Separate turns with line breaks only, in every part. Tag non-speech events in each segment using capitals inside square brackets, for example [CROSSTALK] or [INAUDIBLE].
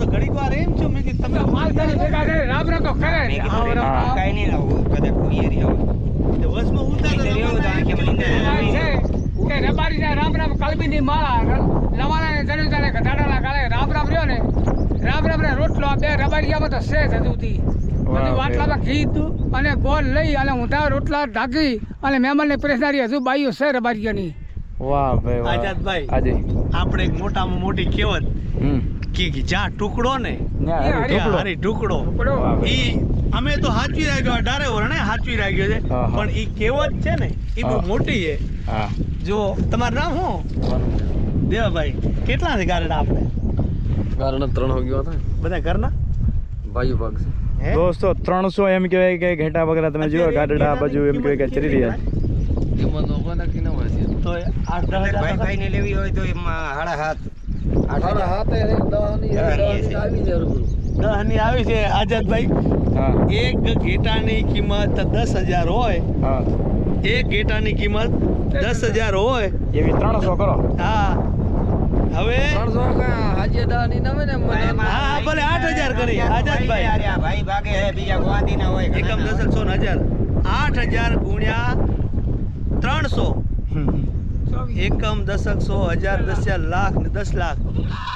તો ઘડીક વાર એમ છું મેં કીધું તમે
માલ તારી ભેગા રામ રામ કરે રામ રામ.
કાંઈ નહીં કદાચ કોઈ
તે
તો આંખે મને આવી.
છે. કે રબારીના રામ રામ કલબીની માળા લવાણાને જણ્યું તારે ઘટાડાના કાળે રામ રામ રહ્યો ને રામ રામ ને રોટલો બે રબારીયામાં તો છે જ હજુ
વાહ,
બધું વાટલામાં ઘી હતું અને ગોળ લઈ અને ઊંધા રોટલા ઢાંકી અને મહેમાનને પ્રેસનારી હજુ બાઈઓ છે રબારીયાની
વાહ ભાઈ વાહ.
આઝાદભાઈ.
આજે.
આપણે એક મોટામાં મોટી કહેવત.
હમ.
કે જ્યાં ટુકડો ને
હારી
ત્યાં
ટુકડો.
ઈ અમે તો હાચવી રાખ્યો અઢારે વર્ણે હાચવી રાખ્યો છે. પણ ઈ કહેવત છે ને ઈ બહુ મોટી છે.
હા.
જો તમારું નામ શું? દેવાભાઈ કેટલા છે ગારડા આપણે
કારણ ત્રણ વાગ્યો હતા.
બધા ઘરના?
ભાઈ ભાગ છે.
દોસ્તો ત્રણસો એમ કહેવાય કે ઘેટા વગેરે તમે જોયો ગાડડા બાજુ એમ કહેવાય કે ચરી રહ્યા છે.
એમાં લોકો નક્કી ન હોય છે.
તો આ
ભાઈ ભાઈને લેવી હોય તો એમાં હાડા હાથ
આવી
છે. આઝાદભાઈ. એક ઘેટાની કિંમત દસ હજાર હોય. એક ઘેટાની કિંમત દસ હજાર હોય.
એવી ત્રણસો કરો.
હા. હવે
ત્રણસો હાજે નવે ને
હા, હા, ભલે આઠ હજાર કરી, આઝાદભાઈ.
ભાઈ યાર, આ ભાઈ ભાગે બીજા ગોવાતી ના હોય
એકમ
ના
દસ સો હજાર. આઠ હજાર ગુણ્યા એકમ દશક સો હજાર દસ લાખ ને દસ લાખ.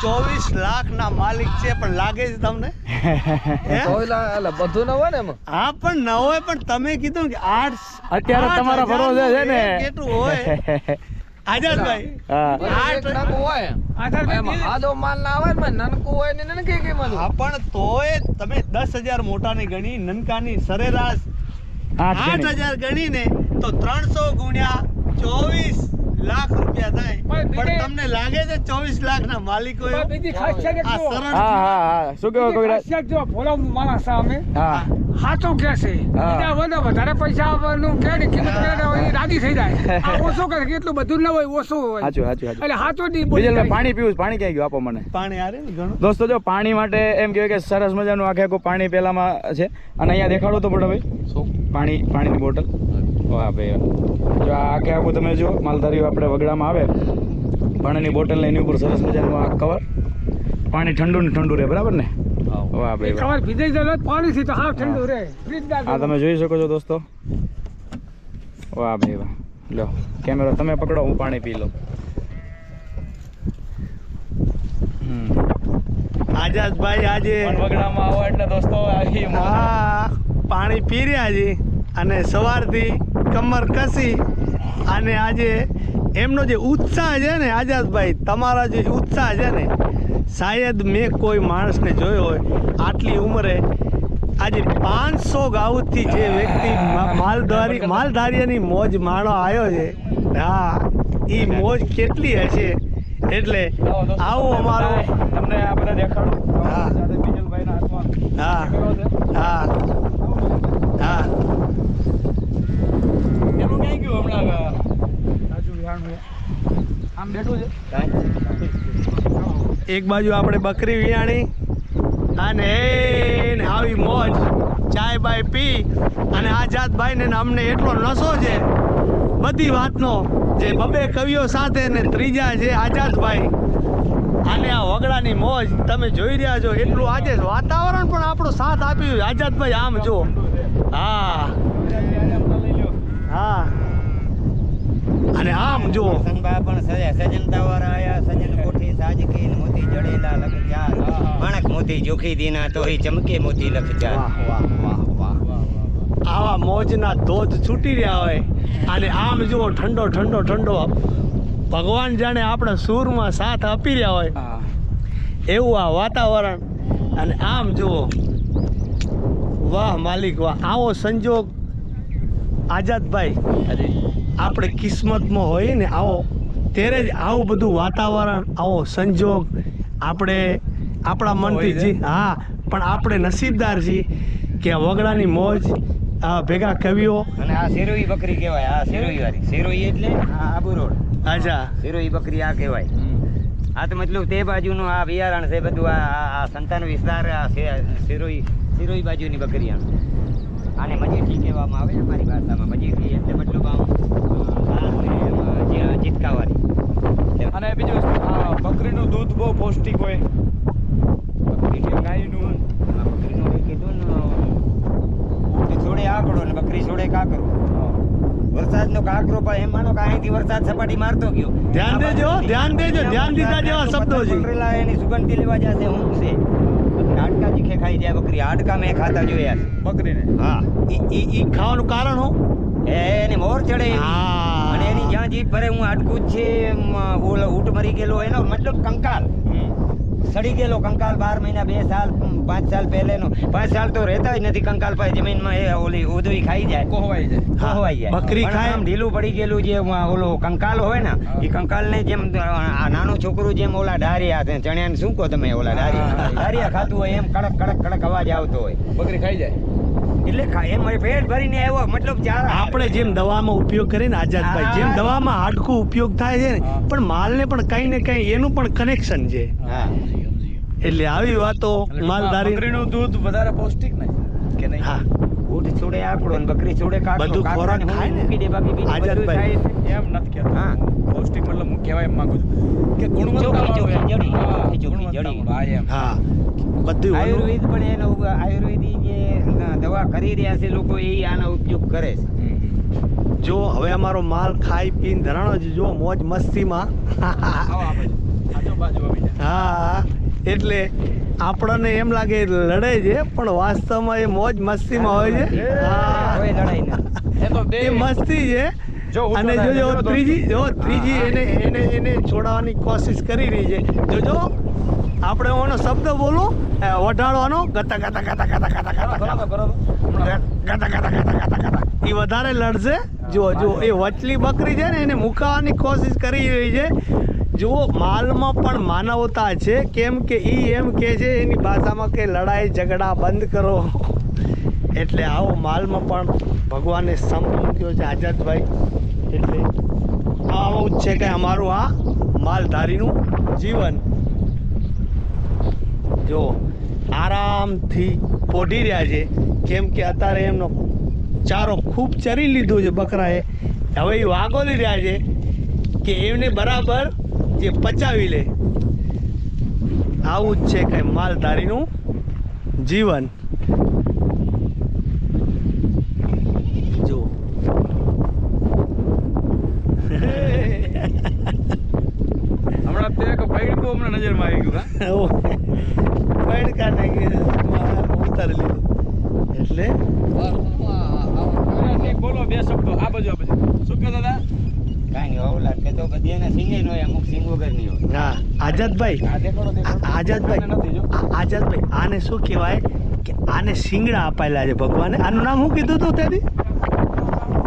ચોવીસ લાખ ના માલિક છે પણ લાગે છે તમને? [LAUGHS]
બધું ન હોય ને
હા પણ ન હોય પણ તમે કીધું કે આઠ
અત્યારે તમારા ભરોસે છે ને?
કેટલું [LAUGHS] હોય. આઝાદભાઈ. પણ તોય તમે દસ હજાર મોટાની ગણી નનકાની સરેરાશ
આઠ
હજાર
ગણી.
ને તો ત્રણસો ગુણ્યા ચોવીસ. લાખ રૂપિયા થાય.
પણ
તમને લાગે છે ચોવીસ લાખ ના માલિકો
બીજી
હા હા હા. શું કેવો
બીજી
કવિરાજ?
ખાસિયત જુઓ, ભોળો માણસ અમે
હા.
હાચું કે છે બીજા વધુ વધારે પૈસા આપવાનું કે ને કિંમત કે ને એ રાજી થઈ જાય. [LAUGHS] આ ઓછું કરે એટલું બધું ના હોય ઓછું હોય.
સાચું સાચું સાચું.
એટલે સાચું જ બોલી
બીજલ પાણી પીવું પાણી ક્યાં ગયું? આપો મને.
પાણી આરે ને ઘણું?
દોસ્તો જો પાણી માટે એમ કહેવાય કે સરસ મજાનું આખે આખું પાણી પેલામાં છે. અને અહીંયા દેખાડો તો મોટા ભાઈ. પાણી પાણીની બોટલ. વાહ ભાઈ. જો આ આખે આખું તમે જો માલધારીઓ આપણે વગડામાં આવે. પાણીની બોટલ ને એની ઉપર સરસ મજાનું આ કવર પાણી ઠંડુ ને ઠંડુ રહે બરાબર ને? વાહ ભાઈ
ખબર ભીજાઈ જાય પાણીથી તો હાવ ઠંડુ રહે.
આ તમે જોઈ શકો છો દોસ્તો. વાહ ભાઈ વાહ. લો કેમેરો તમે પકડો હું પાણી પી લઉં. આજાદ
ભાઈ આજે
વગડામાં આવો એટલે દોસ્તો આવી
પાણી પી રહ્યા છે. અને સવારથી કમર કસી અને આજે એમનો જે ઉત્સાહ છે ને આઝાદભાઈ તમારા જે ઉત્સાહ છે ને શાયદ મેં કોઈ માણસને જોયો હોય આટલી ઉંમરે આજે પાંચસો ગાઉથી જે વ્યક્તિ માલધારી માલધારીની મોજ માણો આવ્યો છે. હા એ મોજ કેટલી હશે? એટલે આવો અમારો
તમને આ બધા દેખાડું.
હા. હા. હા. હા.
એનું ક્યાં ગયું હમણાં રાજુ વિહાણું આમ બેઠું છે.
એક બાજુ આપણે બકરી વિયાણી અને આવી મોજ ચાય બાય પી અને આઝાદભાઈ ને અમને એટલો નશો છે બધી વાતનો જે બબે કવિઓ સાથે ને ત્રીજા છે આઝાદભાઈ અને આ વગડાની મોજ તમે જોઈ રહ્યા છો એટલું આજે વાતાવરણ પણ આપણો સાથ આપ્યું. આઝાદભાઈ આમ જો હા. હા. અને આમ જો.
સંભા પણ સજે સજનતા વાળા આયા સજન કોઠી સાજકી મોતી જડેલા લખ ચાર માણક મોતી જોખી દીના તો હી ચમકે મોતી લખ ચાર
વાહ વાહ વાહ વાહ. આવા મોજના ધોધ છૂટી રહ્યા હોય. અને આમ જુઓ ઠંડો ઠંડો ઠંડો. ભગવાન જાણે આપણા સૂરમાં સાથ આપી રહ્યા હોય.
હા.
એવું આ વાતાવરણ. અને આમ જુઓ. વાહ માલિક વાહ. આવો સંજોગ આઝાદભાઈ આપણે કિસ્મતમાં હોય ને આવો ત્યારે જ આવું બધું વાતાવરણ આવો સંજોગ આપણે આપણા મનથી જી હા પણ આપણે નસીબદાર છીએ કે આ વગડાની મોજ આ ભેગા કવિઓ.
અને આ શેરોઈ બકરી કહેવાય આ શેરોઈ વાળી શેરોઈ એટલે? આ આબુ રોડ
અચ્છા.
શેરોઈ બકરી આ કહેવાય. આ તો મતલબ તે બાજુનું આ બિયારણ છે બધું આ આ- આ સંતાન વિસ્તાર આ શેરોઈ શેરોઈ બાજુની બકરી આને લેવામાં આવે અમારી ભાષામાં મજીરી એટલે મતલબ આમ જીતકાવાની
અને બીજું બકરીનું દૂધ બહુ પૌષ્ટિક હોય.
ગાયનું. બકરીનું કીધું ને જોડે આકડો ને બકરી જોડે કાકરો વરસાદનો કાકરો પણ એમ માનો કે અહીંથી વરસાદ સપાટી મારતો ગયો.
ધ્યાન દેજો ધ્યાન દેજો ધ્યાન દીધા જેવા શબ્દો છે.
એની સુગંધી લેવા જશે હું છે. હાડકા જીખે ખાઈ જાય બકરી હાડકા મેં ખાતા જોયા.
બકરીને?
હા.
ઈ- ઈ ખાવાનું કારણ હું
એ એને મોર ચડે. અને એની જ્યાં જીભ ભરે હું હાડકું છે ઓલો ઊંટ મરી ગયેલો એનો મતલબ કંકાલ. સડી ગયેલો કંકાલ બાર મહિના બે સાલ પાંચ સાલ પહેલેનો. પાંચ સાલ તો રહેતા જ નથી કંકાલ પાસે જમીનમાં એ ઓલી ઉદવી ખાઈ જાય.
કોહવાઈ જાય.
કોહવાઈ જાય.
બકરી ખાય.
ઢીલું પડી ગયેલું જે ઓલો કંકાલ હોય ને એ કંકાલને જેમ આ નાનું છોકરું જેમ ઓલા ડારિયા છે ચણિયાને શું કહો તમે ઓલા ડારિયા ડારિયા ખાતું હોય એમ કડક કડક કડક અવાજ આવતો હોય.
બકરી ખાઈ જાય?
એટલે ખા- એમ પેટ ભરીને આવ્યો મતલબ ચાર
આપણે જેમ દવામાં ઉપયોગ કરીએ ને આઝાદભાઈ જેમ દવામાં હાડકું ઉપયોગ થાય છે ને પણ માલને પણ કંઈ ને કંઈ એનું પણ કનેક્શન છે.
હા.
એટલે આવી વાતો માલધારી
બકરીનું દૂધ વધારે પૌષ્ટિક ને કે નહીં
હા
ઊંટ છોડે આકડો ને બકરી છોડે કાકડો
બધું ખોરાક ખાય ને.
મૂકી દે બાકી બીજું બધું ખાય.
એમ નથી કહેતો
હા.
પૌષ્ટિક મતલબ હું કહેવાય એમ માંગુ છું કે ગુણવત્તા
જડી
ગુણવત્તા
જડી.
હા, એમ.
હા બધું
આયુર્વેદ પણ એનો આયુર્વેદી જે દવા કરી રહ્યા છે લોકો એ આનો ઉપયોગ કરે છે.
જો હવે અમારો માલ ખાઈ પીને ધરાણો છે જો મોજ મસ્તીમાં. હા એટલે આપણને એમ લાગે લડે છે પણ વાસ્તવમાં એ મોજ મસ્તીમાં હોય છે.
એ તો બે
એ મસ્તી છે.
જો
અને જોજો ત્રીજી જો ત્રીજી એને એને એને છોડાવવાની કોશિશ કરી રહી છે. જોજો આપણે એનો શબ્દ બોલો એ વઢાડવાનો ગતા ગતા ગતા ગતા ગતા ગતા. ગતા ગતા ગતા ગતા ગતા. એ વધારે લડશે. જો જો એ વચલી બકરી છે ને એને મુકાવાની કોશિશ કરી રહી છે. જુઓ, માલમાં પણ માનવતા છે. કેમ કે એ એમ કે છે, એની ભાષામાં કે લડાઈ, ઝઘડા બંધ કરો. એટલે આવો માલમાં પણ ભગવાને સમ મૂક્યો છે આઝાદભાઈ. એટલે આવું જ છે કે અમારું આ માલધારીનું જીવન. જો, આરામથી પોઢી રહ્યા છે. કેમ કે અત્યારે એમનો ચારો ખૂબ ચરી લીધો છે બકરાએ. હવે એ વાગોલી રહ્યા છે કે એમને બરાબર જે પચાવી લે. આવું જ છે કે માલધારીનું જીવન જો
હમણાં તે એક પૈડકું હમણાં નજરમાં આવી ગયું હા?
પૈડકા નાખી ઉતારી લીધું એટલે
એક બોલો બે શબ્દો આ બાજુ આ બાજુ શું કહો દાદા
કાંઈ નહીં ઓલા કે તો બધી એને સિંગે નો હોય અમુક સિંગ
હા આઝાદભાઈ આઝાદભાઈ આઝાદભાઈ આને શું કહેવાય કે આને શિંગડા અપાયેલા છે ભગવાને? આનું નામ શું કીધું તું તેથી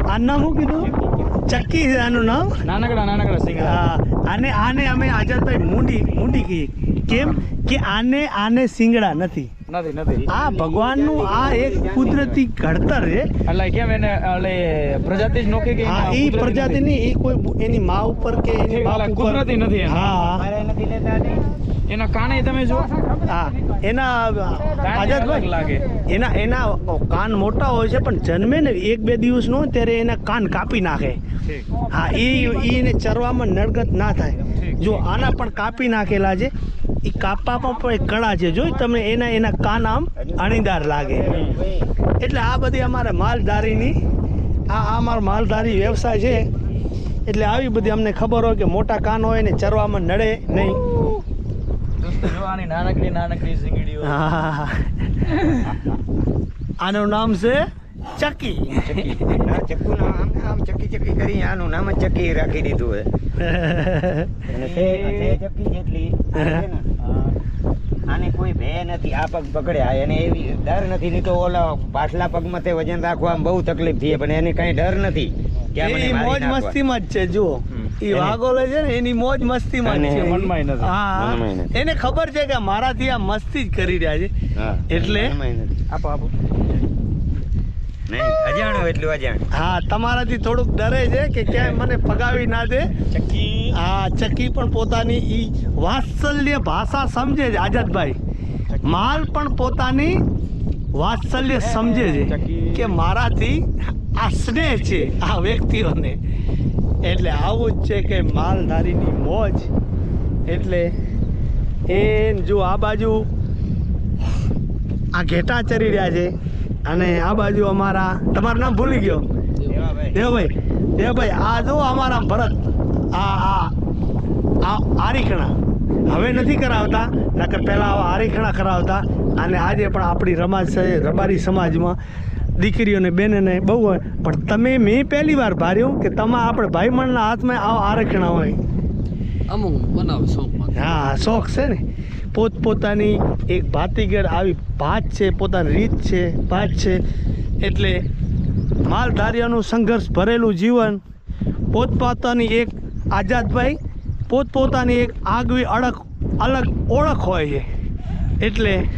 આનું નામ શું કીધું? ચક્કી છે આનું નામ?
નાનકડા નાનકડા શિંગડા.
હા આને આને અમે આઝાદભાઈ મુંડી મુંડી કહીએ. કેમ? કે આને આને શિંગડા નથી.
નથી નથી.
આ ભગવાનનું આ એક કુદરતી ઘડતર છે.
એટલે કેમ એને એટલે પ્રજાતિ જ નોખી કે
હા પ્રજાતિ ની એ કોઈ એની મા ઉપર કે એની બાપ ઉપર.
કુદરતી નથી એના.
હા.
નથી લેતા
એના કાને તમે જો
હા એના આઝાદભાઈ
લાગે.
એના એના કાન મોટા હોય છે પણ જન્મે ને એક બે દિવસનો નો ત્યારે એના કાન કાપી નાખે. હા એ ઈ એને ચરવામાં નડગત ના થાય. જો આના પણ કાપી નાખેલા છે એ કાપવામાં પણ એક કળા છે. જોઈ તમે એના એના કાન આમ અણીદાર લાગે. એટલે આ બધી અમારે માલધારીની આ આ અમારો માલધારી વ્યવસાય છે. એટલે આવી બધી અમને ખબર હોય કે મોટા કાન હોય ને ચરવામાં નડે નહીં.
દોસ્તો નાનકડી નાનકડી સિંગડીઓ [LAUGHS]
આનું નામ છે ચકી
ચક્કુ. ના આમ આમ ચક્કી ચકી કરી આનું નામ ચકી ચક્કી રાખી દીધું હે [LAUGHS] અને તે તે જેટલી. ભય નથી આ પગ પકડ્યા એને એવી ડર નથી નહીં તો ઓલા પાછલા પગમાં તે વજન રાખવા બહુ તકલીફ થઈ પણ એને કઈ ડર નથી કે આ મને
એ મોજ. મસ્તીમાં જ છે જુઓ. એ વાઘોલે છે ને એની મોજ મસ્તીમાં છે.
મનમાંય નથી.
હા એને ખબર છે કે મારાથી આ મસ્તી જ કરી રહ્યા છે. એટલે?
આપો આપો.
નહીં એટલું અજાણું
હા તમારાથી થોડુંક ડરે છે કે ક્યાંય મને ફગાવી ના દે.
ચક્કી.
હા ચકી પણ પોતાની ઈ વાત્સલ્ય ભાષા સમજે છે આઝાદભાઈ. માલ પણ પોતાની વાત્સલ્ય સમજે છે કે મારાથી આ સ્નેહ છે આ વ્યક્તિઓને. એટલે આવું જ છે કે માલધારીની મોજ. એટલે એ જો આ બાજુ આ ઘેટા ચરી રહ્યા છે અને આ બાજુ અમારા તમારું નામ ભૂલી ગયો.
દેવભાઈ.
દેવભાઈ, આ જો અમારા ભરત, આ આ આરીખણા હવે નથી કરાવતા નકર પહેલાં આવા આરેખણા કરાવતા. અને આજે પણ આપણી રમાજ છે રબારી સમાજમાં દીકરીઓને બેનને બહુ હોય. પણ તમે મેં પહેલી વાર ભાર્યું કે તમે આપણે ભાઈમણના હાથમાં આવા આરેખણા હોય.
અમુક બનાવે શોખમાં
હા શોખ છે ને. પોતપોતાની એક ભાતીગળ આવી ભાત છે પોતાની રીત છે ભાત છે. એટલે માલધારીઓનું સંઘર્ષ ભરેલું જીવન પોતપોતાની એક આઝાદભાઈ પોતપોતાની એક આગવી અડક, અલગ ઓળખ હોય છે. એટલે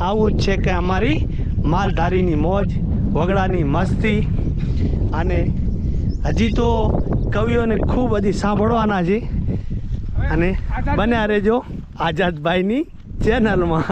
આવું જ છે કે અમારી માલધારીની મોજ, વગડાની મસ્તી અને હજી તો કવિઓને ખૂબ હજી સાંભળવાના છે. અને બન્યા રહેજો આઝાદભાઈની ચેનલમાં.